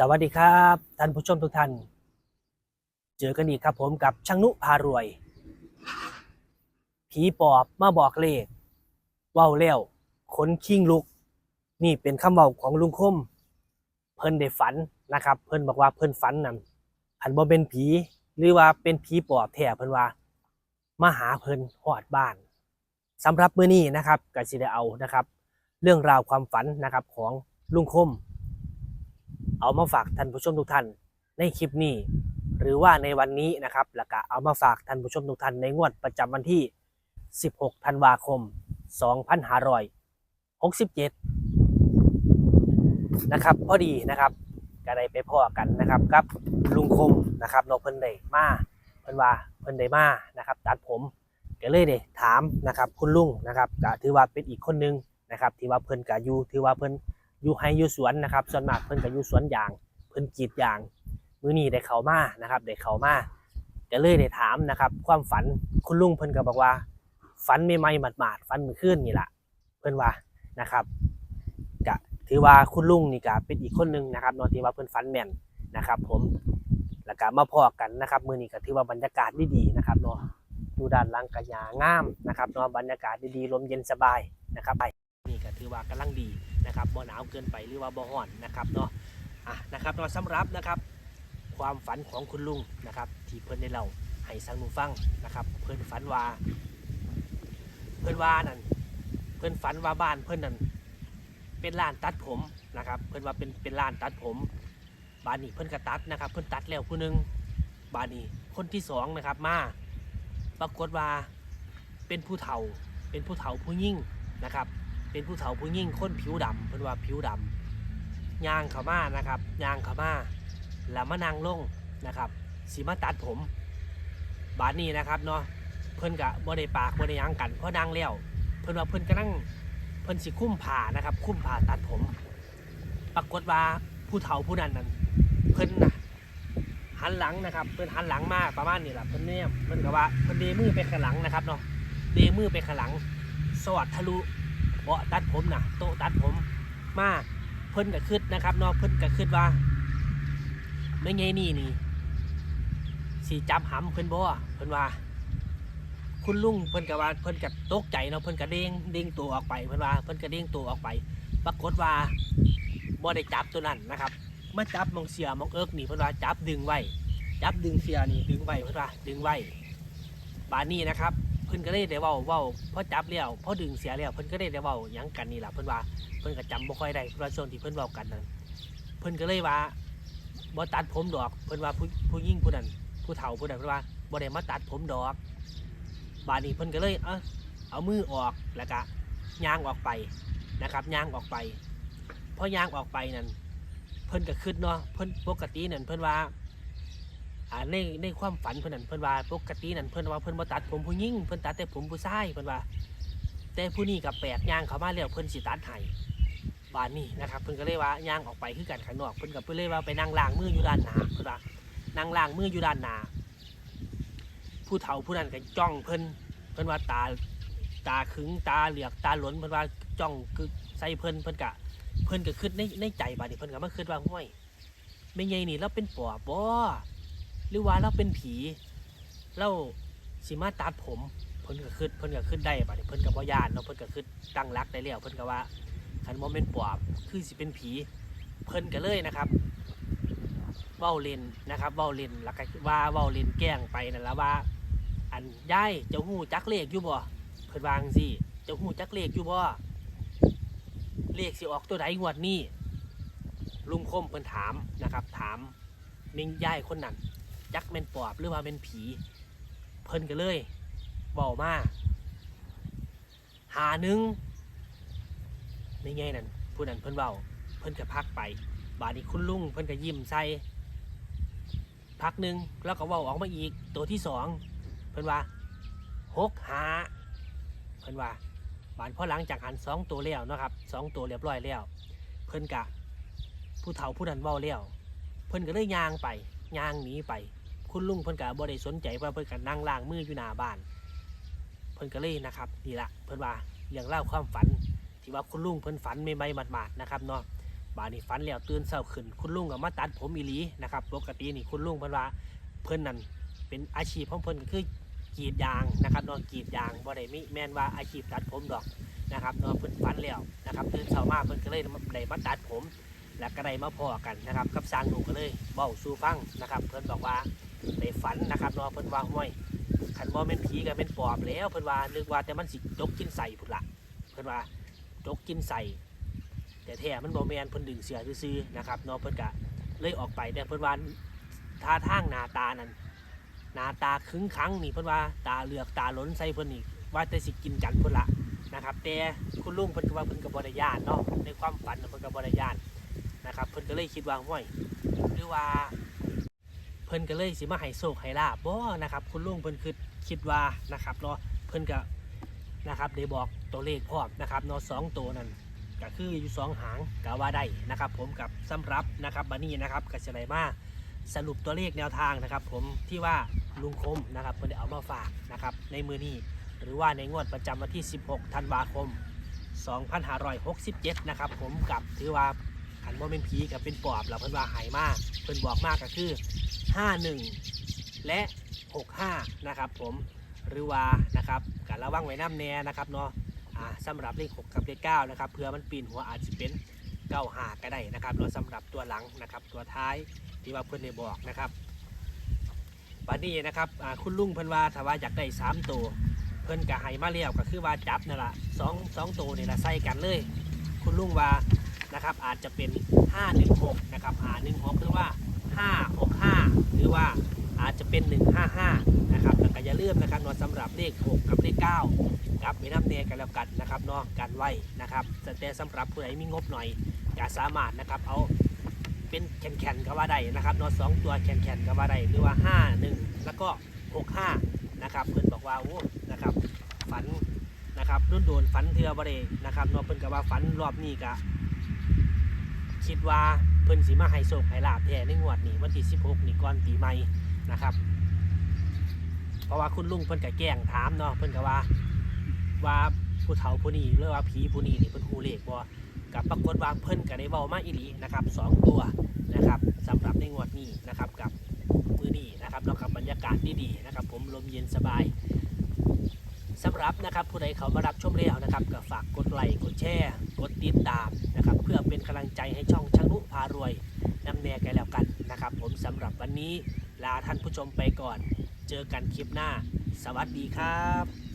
สวัสดีครับท่านผู้ชมทุกท่าน เจอกันอีกครับผมกับช่างนุพารวย ผีปอบมาบอกเลขเว้าแล้วขนคิงลุก นี่เป็นคำเว้าของลุงคม เพิ่นได้ฝันนะครับ เพิ่นบอกว่าเพิ่นฝันนั่นอันบ่เป็นผีหรือว่าเป็นผีปอบแท้เพิ่นว่ามาหาเพิ่นฮอดบ้านสำหรับมื้อนี้นะครับก็สิได้เอานะครับ เรื่องราวความฝันนะครับของลุงคม เอามาฝากท่านผู้ชมทุกท่านในคลิปนี้ หรือว่าในวันนี้นะครับแล้วก็เอามาฝากท่านผู้ชมทุกท่านในงวดประจำวันที่ 16 ธันวาคม 2567 นะครับพอดีนะครับก็ได้ไปพ่อกันนะครับกับลุงคมนะครับนกเพิ่นได้มาเพิ่นว่าเพิ่นได้มานะครับตัดผมก็เลยได้ถามนะครับคุณลุงนะครับก็ถือว่าเป็นอีกคนหนึงนะครับที่ว่าเพิ่นก็อยู่ถือว่าเพิ่น อยู่ไฮอยู่สวนนะครับ ส่วนมากเพิ่นก็อยู่สวนยาง เพิ่นกรีดยาง มื้อนี้ได้เข้ามานะครับได้เข้ามาก็เลยได้ถามนะครับ ความฝันคุณลุงเพิ่นก็บอกว่า ฝันใหม่ๆหมาดฝันมื่อคืนนี่ละเพิ่นว่านะครับก็ถือว่าคุณลุงนี่ก็เป็นอีกคนหนึงนะครับนาะที่ว่าเพิ่นฝันแม่นนะครับ ผมแล้วก็มาพอกันนะครับ มื้อนี้ก็ถือว่าบรรยากาศดีๆนะครับเนาะอยู่ด้านหลังก็หญ้างามนะครับเนาะบรรยากาศดีๆลมเย็นสบายนะครับไปนี่ก็ถือว่ากำลังดี นะครับบ่หนาวเกินไปหรือว่าบ่ร้อนนะครับเนาะอะนะครับเนาะสำหรับนะครับความฝันของคุณลุงนะครับที่เพิ่อนได้เล่าให้สังหนูฟังนะครับ เพิ่อนฝันว่า เพิ่อนว่านั่นเพิ่อนฝันว่าบ้านเพิ่นนั่นเป็นร้านตัดผมนะครับ เพิ่อนว่าเป็นเป็นร้านตัดผมบ้านนี้เพิ่อนก็ตัดนะครับ เพิ่อนตัดแล้วผู้หนึงบ้านนี้คนที่สองนะครับมาปรากฏว่าเป็นผู้เฒ่าเป็นผู้เฒ่าผู้ยิ่งนะครับ เป็นผู้เฒ่าผู้ยิ่งคนผิวดำเพิ่นว่าผิวดำยางขามานะครับยางขามาแล้วมานั่งลงนะครับสีมาตัดผม บาดนี้นะครับเนาะเพิ่นกะบ่ได้ปากบ่ได้ยังกันเพราะนั่งแล้วเพิ่นว่าเพิ่นก็นั่งเพิ่นสิคุ้มผ้านะครับ คุ้มผ้าตัดผม ปรากฏว่าผู้เฒ่าผู้นั้นนั้นเพิ่นนะหันหลังนะครับเพิ่นหันหลังมาประมาณนี้แหละเพิ่นเนี่ยเพิ่นก็ว่าเพิ่นเดมือไปข้างหลังนะครับเนาะเดมือไปข้างหลัง สวัสดทะลุ บาะตัดผมนะโต๊ะตัดผมมาเพิ่นก็คิดนะครับเนาะเพิ่นก็คิดว่าไม่ไงนี่นี่สีจับหำเพิ่นบ่เพิ่นว่า คุณลุงเพิ่นก็ว่าเพิ่นก็ตกใจเนาะเพิ่นก็เด้งเด้งตัวออกไปเพิ่นว่าเพิ่นก็เด้งตัวออกไป ปรากฏว่าบ่ได้จับตัวนั้นนะครับมาจับมองเสียมองเอิกนี่เพิ่นว่าจับดึงไว้จับดึงเสียนี่ดึงไว้เพิ่นว่าดึงไว้บานนี้นะครับ เพิ่นก็เลยได้เว้าเว้าพอจับแล้วพอดึงเสียแล้วเพิ่นก็ได้ได้เว้าหยังกันนี่แหละเพิ่นว่าเพิ่นก็จำบ่ค่อยได้เพราะว่าช่วงที่เพิ่นเว้ากันนั้นเพิ่นก็เลยว่าบ่ตัดผมดอกเพิ่นว่าผู้ผู้หญิงผู้นั้นผู้เฒ่าผู้นั้นเพิ่นว่าบ่ได้มาตัดผมดอกบาดนี้เพิ่นก็เลยเออเอามือออกแล้วก็ย่างออกไปนะครับย่างออกไปพอย่างออกไปนั่นเพิ่นก็คิดเนาะเพิ่นปกตินั่นเพิ่นว่า อ่าในในความฝันเพิ่นนั่นเพิ่นว่าปกตินั่นเพิ่นว่าเพิ่นบ่ตัดผมผู้หญิงเพิ่นตัดแต่ผมผู้ชายเพิ่นว่า แต่ผู้นี้กับแปลกย่างเข้ามาแล้วเพิ่นสิตัดให้บ้านนี้นะครับ เพิ่นก็เลยว่าย่างออกไปคือกันข้างนอกเพิ่นก็เพิ่นเลยว่าไปนั่งล้างมืออยู่ด้านหน้าเพิ่นว่านั่งล้างมืออยู่ด้านหน้าผู้เฒ่าผู้นั้นก็จ้องเพิ่นเพิ่นว่าตาตาขึงตาเหลือกตาหลนเพิ่นว่าจ้องคือใส่เพิ่นเพิ่นก็เพิ่นก็คิดในในใจบาดนี้เพิ่นก็มาคิดว่าห้วยไม่ไงนี่เราเป็นปอบบ่ หรือว่าเราเป็นผี เราสิมาตัดผมเพิ่นก็ขึ้นเพิ่นก็ขึ้นได้บัดนี้เพิ่นก็บ่ย่านเนาะเพิ่นก็ขึ้นตั้งรักได้แล้วเพิ่นก็ว่าคันบ่แม่นปอบคือสิเป็นผีเพิ่นก็เลยนะครับเว้าเล่นนะครับเว้าเล่นแล้วก็ว่าเว้าเล่นแกล้งไปนั่นละว่า อันยายเจ้าฮู้จักเลขอยู่บ่เพิ่นวาจังซี่เจ้าฮู้จักเลขอยู่บ่เลขสิออกตัวใดงวดนี้ลุงคมเพิ่นถามนะครับ ถามนิ่งย่ายคนนั้น ยักษ์เป็นปอบหรือว่าเป็นผี เพิ่นก็เลยบอกมาหาหนึ่งไม่ไงนั่นผู้นั้นเพิ่นเบาเพิ่นก็พักไป บาดนี้คุณลุงเพิ่นก็ยิ้มใส่พักหนึ่งแล้วก็เว่าออกมาอีกตัวที่สองเพิ่นว่าหกหาเพิ่นว่าบาดพอหลังจากหันสองตัวแล้วนะครับสองตัวเรียบร้อยแล้วเพิ่นกะผู้เฒ่าผู้นั้นเว้าแล้วเพิ่นก็เลยยางไปยางหนีไป คุณลุงเพิ่นก็บ่ได้สนใจเพราเพิ่นก็นั่งล้างมืออยู่หน้าบ้าน เพิ่นก็เลยนะครับนี่ละเพิ่นว่าเรื่องเล่าความฝัน ที่ว่าคุณลุงเพิ่นฝันไม่ไม่หมาดๆนะครับเนาะบาดนี้ฝันแล้วตื่นเช้าขึ้น คุณลุงก็มาตัดผมอีหลีนะครับปกตินี่คุณลุงเพิ่นว่าเพิ่นนั่นเป็นอาชีพของเพิ่นก็คือกรีดยางนะครับเนาะกรีดยางบ่ได้มีแม่นว่าอาชีพตัดผมดอกนะครับเนาะเพิ่นฝันแล้วนะครับตื่นเช้ามาเพิ่นก็เลยได้มาตัดผม แล้วก็ได้มาพอกันนะครับกับสร้างหนูก็เลยเบ้าสู่ฟังนะครับ เพิ่นบอกว่า ในฝันนะครับเนาะเพิ่นว่าห้วยขันบ่แม่นผีก็เป็นปอบแล้วเพิ่นว่านึกว่าแต่มันสิจกกินใส่พุ่นละเพิ่นว่าจกกินใส่แต่แท้มันบ่แม่นเพิ่นดึงเสือซื่อๆนะครับเนาะเพิ่นก็เลยออกไปแต่เพิ่นว่าท่าทางหน้าตานั้นหน้าตาขึงขังนี่เพิ่นว่าตาเหลือกตาหล้นใส่เพิ่นนี่ว่าแต่สิกินกันพุ่นละนะครับ แต่คุณลุงเพิ่นก็ว่าเพิ่นก็บ่ได้ย่านเนาะในความฝันเพิ่นก็บ่ได้ย่านนะครับ เพิ่นก็เลยคิดว่าห้วยหรือว่า เพิ่นก็เลยสิมาให้โชคให้ลาบบ่นะครับ คุณลุงเพิ่นคือคิดว่านะครับเนาะเพิ่นก็นะครับได้บอกตัวเลขพร้อมนะครับเนาะสองตัวนั้นก็คืออยู่สองหางก็ว่าได้นะครับ ผมกับสำหรับนะครับบัดนี้นะครับก็สิได้มาสรุปตัวเลขแนวทางนะครับ ผมที่ว่าลุงคมนะครับเพิ่นได้เอามาฝากนะครับในมือนี้หรือว่าในงวดประจำวันที่ 16 ธันวาคม 2567 นะครับ ผมกับถือว่า ขันว่าเป็นผีกับเป็นปอบแล้วเพิ่นว่าหายมากเพิ่นบอกมากก็คือ 51 และ 65 นะครับผมหรือว่านะครับการระวังไว้น้ำแน่นะครับเนาะอ่าสำหรับเลข6กับเลข9นะครับเผื่อมันปีนหัวอาจจะเป็น9หาก็ได้นะครับเราสำหรับตัวหลังนะครับตัวท้ายที่ว่าเพิ่อนได้บอกนะครับบัดนี้นะครับคุณลุงเพิ่นว่าถ้าว่าอยากได้3ตัวเพิ่นก็ให้มาเลี้ยวก็คือว่าจับนั่นละสองสองตัวนี่ละใส่กันเลย คุณลุงว่า นะครับ อาจจะเป็น 516 นะครับ516 หรือว่า 565 หรือว่าอาจจะเป็น 155 นะครับแล้วก็อย่าลืมนะครับเนอะสำหรับเลข 6 กับเลข9กับมีน้ำเนกันแล้วกันนะครับเนาะกันไหวนะครับแต่สำหรับผู้ใดมีงบหน่อยก็สามารถนะครับเอาเป็นแคนๆก็ว่าได้นะครับเนาะสองตัวแคนๆก็ว่าได้หรือว่า 5 1 แล้วก็ 65 นะครับเพิ่นบอกว่าโอ้นะครับฝันนะครับรุ่นโดนฝันเทือบรินะครับเนาะเพิ่นก็ว่าฝันรอบนี้ก็ คิดว่าเพิ่นสิมาให้โชคให้ลาบแท้ในงวดนี้วันที่ 16 นี่ก่อนปีใหม่นะครับ เพราะว่าคุณลุงเพิ่นก็แกล้งถามเนาะเพิ่นก็ว่าว่าผู้เฒ่าผู้นี้หรือว่าผีผู้นี้นี่เพิ่นฮู้เลขบ่กับปรากฏว่าเพิ่นก็ได้เว้ามาอีหลีนะครับสองตัวนะครับสำหรับในงวดนี้นะครับกับมื้อนี้นะครับแล้วกับบรรยากาศดีๆนะครับ ผมลมเย็นสบาย สำหรับนะครับผู้ใดเขามารับชมแล้วนะครับก็ฝากกดไลค์กดแชร์กดติดตามนะครับเพื่อเป็นกำลังใจให้ช่องช่างนุพารวยนำแน่กันแล้วกันนะครับ ผมสำหรับวันนี้ลาท่านผู้ชมไปก่อน เจอกันคลิปหน้า สวัสดีครับ